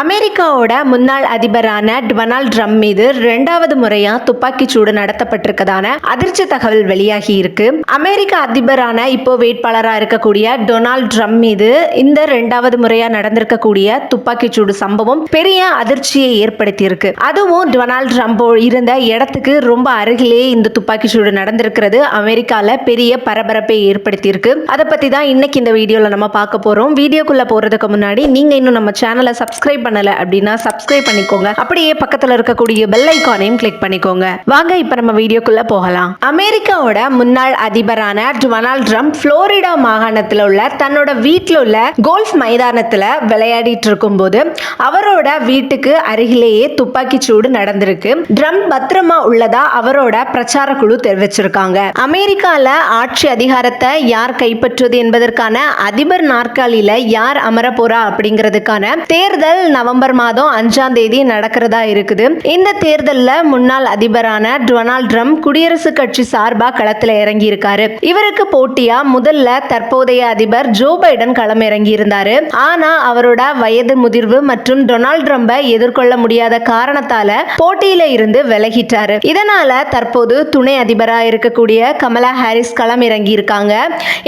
அமெரிக்காவோட முன்னாள் அதிபரான டொனால்ட் ட்ரம்ப் மீது ரெண்டாவது முறையா துப்பாக்கிச் சூடு நடத்தப்பட்டிருக்கதான அதிர்ச்சி தகவல் வெளியாகி இருக்கு. அமெரிக்க அதிபரான இப்போ வேட்பாளராக இருக்கக்கூடிய டொனால்ட் ட்ரம்ப் மீது இந்த ரெண்டாவது முறையா நடந்திருக்கக்கூடிய துப்பாக்கிச் சூடு சம்பவம் பெரிய அதிர்ச்சியை ஏற்படுத்தி இருக்கு அதுவும் டொனால்ட் ட்ரம்ப் இருந்த இடத்துக்கு ரொம்ப அருகிலே இந்த துப்பாக்கி சூடு நடந்திருக்கிறது. அமெரிக்கால பெரிய பரபரப்பை ஏற்படுத்தி இருக்கு அதை பத்தி தான் இன்னைக்கு இந்த வீடியோல நம்ம பார்க்க போறோம். வீடியோக்குள்ள போறதுக்கு முன்னாடி நீங்க இன்னும் நம்ம சேனலை சப்ஸ்கிரைப் பண்ணல அப்படின்னா சப்ஸ்கிரைப் பண்ணிக்கோங்க. அப்படியே பக்கத்துல இருக்கக்கூடிய பெல் ஐக்கானையும் கிளிக் பண்ணிக்கோங்க. வாங்க இப்ப நம்ம வீடியோக்குள்ள போகலாம். அமெரிக்காவோட முன்னாள் அதிபரான டொனால்ட் ட்ரம்ப் புளோரிடா மாகாணத்துல உள்ள தன்னோட வீட்டில் உள்ள கோல்ஃப் மைதானத்துல விளையாடிட்டு இருக்கும்போது அவரோட வீட்டுக்கு அருகிலேயே துப்பாக்கி சூடு நடந்திருக்கு. ட்ரம்ப் பத்திரமா உள்ளதா அவரோட பிரச்சார குழு தெரிவிச்சிருக்காங்க. அமெரிக்கால ஆட்சி அதிகாரத்தை யார் கைப்பற்றுவது என்பதற்கான அதிபர் நாற்காலியில யார் அமர போறா அப்படிங்கிறதுக்கான தேர்தல் நவம்பர் மாதம் அஞ்சாம் தேதி நடக்கிறதா இருக்குது. இந்த தேர்தலில் முன்னாள் அதிபரான டொனால்ட் ட்ரம்ப் குடியரசுக் கட்சி சார்பா களத்தில் இறங்கி இருக்காரு இவருக்கு போட்டியா? முதல்ல தற்போதைய அதிபர் ஜோ பைடன் களம் இறங்கி இருந்தாரு ஆனா அவரோட வயது முதிர்வு மற்றும் டொனால்ட் ட்ரம்பை எதிர்கொள்ள முடியாத காரணத்தால போட்டியில இருந்து விலகிட்டாரு. இதனால தற்போது துணை அதிபராக இருக்கக்கூடிய கமலா ஹாரிஸ் களம் இறங்கி இருக்காங்க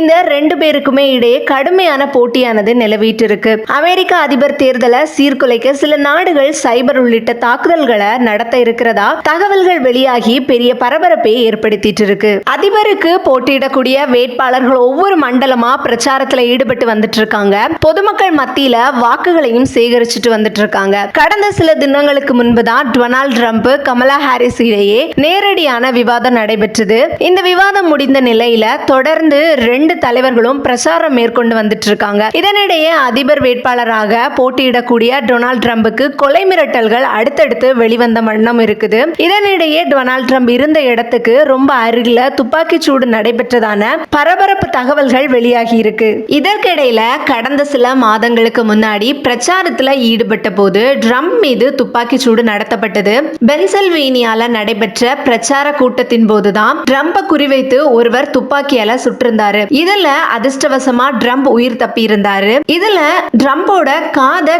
இந்த ரெண்டு பேருக்குமே இடையே கடுமையான போட்டியானது நிலவிட்டு இருக்கு. அமெரிக்க அதிபர் தேர்தலை சீர் சீர்குலைக்க சில நாடுகள் சைபர் உள்ளிட்ட தாக்குதல்களை நடத்த இருக்கிறதா தகவல்கள் வெளியாகி பெரிய பரபரப்பை ஏற்படுத்திட்டு இருக்கு. அதிபருக்கு போட்டியிடக்கூடிய வேட்பாளர்கள் ஒவ்வொரு மண்டலமா பிரச்சாரத்துல ஈடுபட்டு வந்துட்டு இருக்காங்க. பொதுமக்கள் மத்தியில வாக்குகளையும் சேகரிச்சுட்டு வந்துட்டு இருக்காங்க. கடந்த சில தினங்களுக்கு முன்பு தான் டொனால்ட் ட்ரம்ப் கமலா ஹாரிஸ் இடையே நேரடியான விவாதம் நடைபெற்றது. இந்த விவாதம் முடிந்த நிலையில தொடர்ந்து ரெண்டு தலைவர்களும் பிரச்சாரம் மேற்கொண்டு வந்துட்டு இருக்காங்க. இதனிடையே அதிபர் வேட்பாளராக போட்டியிடக்கூடிய டொனால்ட் ட்ரம்புக்கு கொலை மிரட்டல்கள் அடுத்தடுத்து வெளிவந்த வண்ணம் இருக்குது. இதனிடையே டொனால்ட் ட்ரம்ப் இருந்த இடத்துக்கு ரொம்ப அருகில துப்பாக்கி சூடு நடைபெற்றதான பரபரப்பு தகவல்கள் வெளியாகி இருக்கு. இதற்கிடையில கடந்த சில மாதங்களுக்கு முன்னாடி பிரச்சாரத்துல ஈடுபட்ட போது ட்ரம்ப் மீது துப்பாக்கி சூடு நடத்தப்பட்டது. பென்சல்வேனியால நடைபெற்ற பிரச்சார கூட்டத்தின் போதுதான் ட்ரம்ப குறிவைத்து ஒருவர் துப்பாக்கியால சுட்டிருந்தாரு. இதுல அதிர்ஷ்டவசமா ட்ரம்ப் உயிர் தப்பி இருந்தாரு இதுல ட்ரம்போட காதை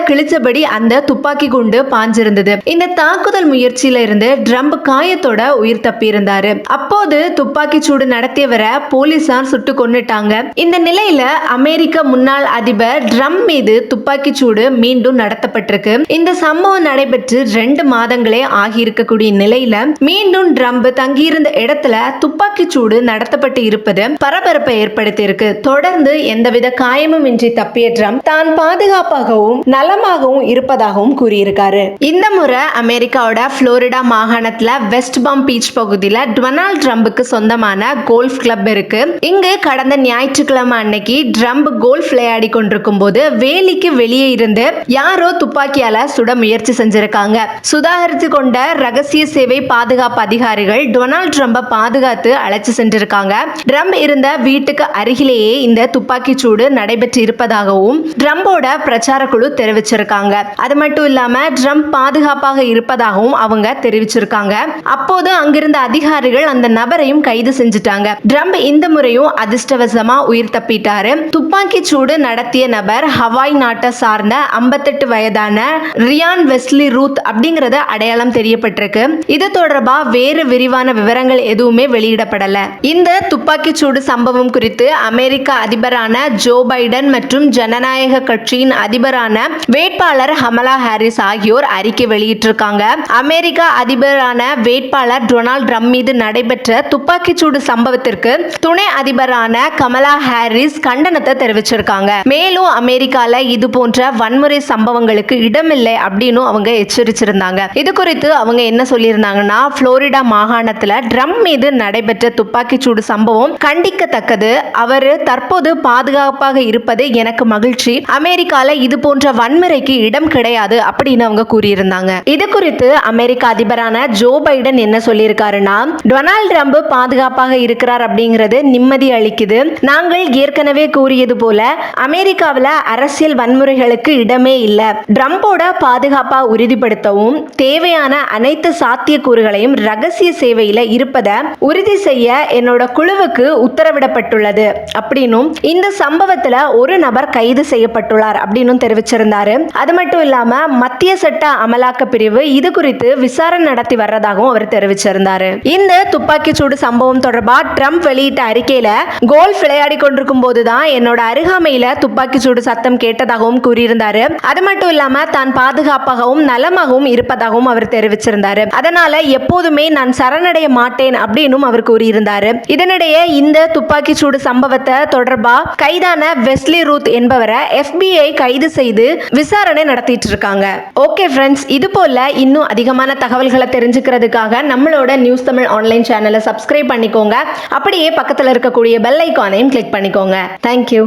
கிழிச்சபடி அந்த துப்பாக்கி குண்டு பாஞ்சிருந்தது. இந்த தாக்குதல் முயற்சியில இருந்து ட்ரம்ப் காயத்தோட உயிர் தப்பி இருந்தாரு அப்போது துப்பாக்கி சூடு நடத்தியவரை போலீசார் சுட்டு கொண்டுட்டாங்க இந்த நிலையில அமெரிக்க முன்னாள் அதிபர் ட்ரம்ப் மீது துப்பாக்கி சூடு மீண்டும் நடத்தப்பட்டிருக்கு. இந்த சம்பவம் நடைபெற்று ரெண்டு மாதங்களே ஆகியிருக்கக்கூடிய நிலையில மீண்டும் ட்ரம்ப் தங்கியிருந்த இடத்துல துப்பாக்கி சூடு நடத்தப்பட்டு இருப்பது பரபரப்பை ஏற்படுத்தியிருக்கு. தொடர்ந்து எந்தவித காயமும் இன்றி தப்பிய ட்ரம்ப் தான் பாதுகாப்பாகவும் நலமாகவும் இருப்பதாகவும் கூறியிருக்காரு. இந்த முறை அமெரிக்காவோட புளோரிடா மாகாணத்துல வெஸ்ட் பாம் பீச் பகுதியில டொனால்ட் ட்ரம்புக்கு சொந்தமான கோல்ஃப் கிளப் இருக்கு. இங்கு கடந்த ஞாயிற்றுக்கிழமை அன்னைக்கு ட்ரம்ப் கோல்ஃப் விளையாடி கொண்டிருக்கும் போது வேலிக்கு வெளியே இருந்து யாரோ துப்பாக்கியால சுட முயற்சி செஞ்சிருக்காங்க. சுதாகரித்து கொண்ட ரகசிய சேவை பாதுகாப்பு அதிகாரிகள் டொனால்ட் ட்ரம்ப பாதுகாத்து அழைச்சு சென்றிருக்காங்க. ட்ரம்ப் இருந்த வீட்டுக்கு அருகிலேயே இந்த துப்பாக்கி சூடு நடைபெற்று இருப்பதாகவும் ட்ரம்போட பிரச்சார குழு தெரிவிச்சிருக்காங்க. அது மட்டும் இல்லாம ட்ரம்ப் பாதுகாப்பாக இருப்பதாகவும் அவங்க தெரிவிச்சிருக்காங்க. அப்போது அங்கிருந்த அதிகாரிகள் அந்த நபரையும் கைது செஞ்சுட்டாங்க. ட்ரம்ப் இந்த முறையும் அதிர்ஷ்டவசமா உயிர் தப்பிட்டாரு. துப்பாக்கி சூடு நடத்திய நபர் ஹவாய் நாட்டை சார்ந்த 58 வயதான ரியான் வெஸ்லி ரூத் அப்படிங்கறது அடையாளம் தெரியப்பட்டிருக்கு. இது தொடர்பா வேறு விரிவான விவரங்கள் எதுவுமே வெளியிடப்படல. இந்த துப்பாக்கி சூடு சம்பவம் குறித்து அமெரிக்க அதிபரான ஜோ பைடன் மற்றும் ஜனநாயக கட்சியின் அதிபரான வேட்பாளர் ஹமலா ஹாரிஸ் ஆகியோர் அறிக்கை வெளியிட்டிருக்காங்க. அமெரிக்க அதிபரான வேட்பாளர் டொனால்ட் ட்ரம்ப் மீது நடைபெற்ற துப்பாக்கிச்சூடு சம்பவத்திற்கு துணை அதிபரான கமலா ஹாரிஸ் கண்டனத்தை தெரிவிச்சிருக்காங்க. மேலும் அமெரிக்கால இது போன்ற வன்முறை சம்பவங்களுக்கு இடமில்லை அப்படின்னு அவங்க எச்சரிச்சிருந்தாங்க. இது குறித்து அவங்க என்ன சொல்லியிருந்தாங்கன்னா புளோரிடா மாகாணத்துல ட்ரம் மீது நடைபெற்ற துப்பாக்கிச்சூடு சம்பவம் கண்டிக்கத்தக்கது. அவர் தற்போது பாதுகாப்பாக இருப்பது எனக்கு மகிழ்ச்சி. அமெரிக்கால இது போன்ற வன்முறைக்கு இடம் கிடையாது அப்படின்னு அவங்க கூறியிருந்தாங்க. இது குறித்து அமெரிக்க அதிபரான ஜோ பைடன் என்ன சொல்லியிருக்காருன்னா டொனால்டு ட்ரம்ப் பாதுகாப்பாக இருக்கிறார் அப்படிங்கிறது நிம்மதி அளிக்குது. நாங்கள் ஏற்கனவே கூறியது போல அமெரிக்காவில் அரசியல் வன்முறைகளுக்கு இடமே இல்லை. ட்ரம்போட பாதுகாப்பா உறுதிப்படுத்தவும் தேவையான அனைத்து சாத்தியக்கூறுகளையும் ரகசிய சேவையில இருப்பதை உறுதி செய்ய என்னோட குழுவுக்கு உத்தரவிடப்பட்டுள்ளது. அப்படின்னும் இந்த சம்பவத்துல ஒரு நபர் கைது செய்யப்பட்டுள்ளார் அப்படின்னு தெரிவிச்சிருந்தாரு. அது மட்டும் இல்லாமல் மத்திய சட்ட அமலாக்க பிரிவு இது குறித்து விசாரணை நடத்தி வர்றதாகவும் அவர் தெரிவிச்சிருந்தார். இந்த துப்பாக்கி சூடு சம்பவம் தொடர்பாக ட்ரம்ப் வெளியிட்ட அறிக்கையில கோல்ஃப் விளையாடி கொண்டிருக்கும் போதுதான் என்னோட அருகாமையில துப்பாக்கி சூடு சத்தம் கேட்டதாகவும் கூறியிருந்தாரு. அது மட்டும் இல்லாம தான் பாதுகாப்பாகவும் நலமாகவும் இருப்பதாகவும் அவர் தெரிவிச்சிருந்தாரு. அதனால எப்போதுமே நான் சரணடைய மாட்டேன் அப்படின்னும் அவர் கூறியிருந்தாரு. இதனிடையே இந்த துப்பாக்கி சூடு சம்பவத்தை தொடர்பா கைதான வெஸ்லி ரூத் என்பவரை எஃபிஐ கைது செய்து விசாரணை நடத்திட்டு இருக்காங்க ஓகே ஃப்ரெண்ட்ஸ் இது போல இன்னும் அதிகமான தகவல்களை தெரிஞ்சுக்கிறதுக்காக நம்மளோட நியூஸ் தமிழ் ஆன்லைன் சேனலை சப்ஸ்கிரைப் பண்ணிக்கோங்க. அப்படியே பக்கத்தில் இருக்கக்கூடிய பெல் ஐக்கானையும் கிளிக் பண்ணிக்கோங்க. தேங்க்யூ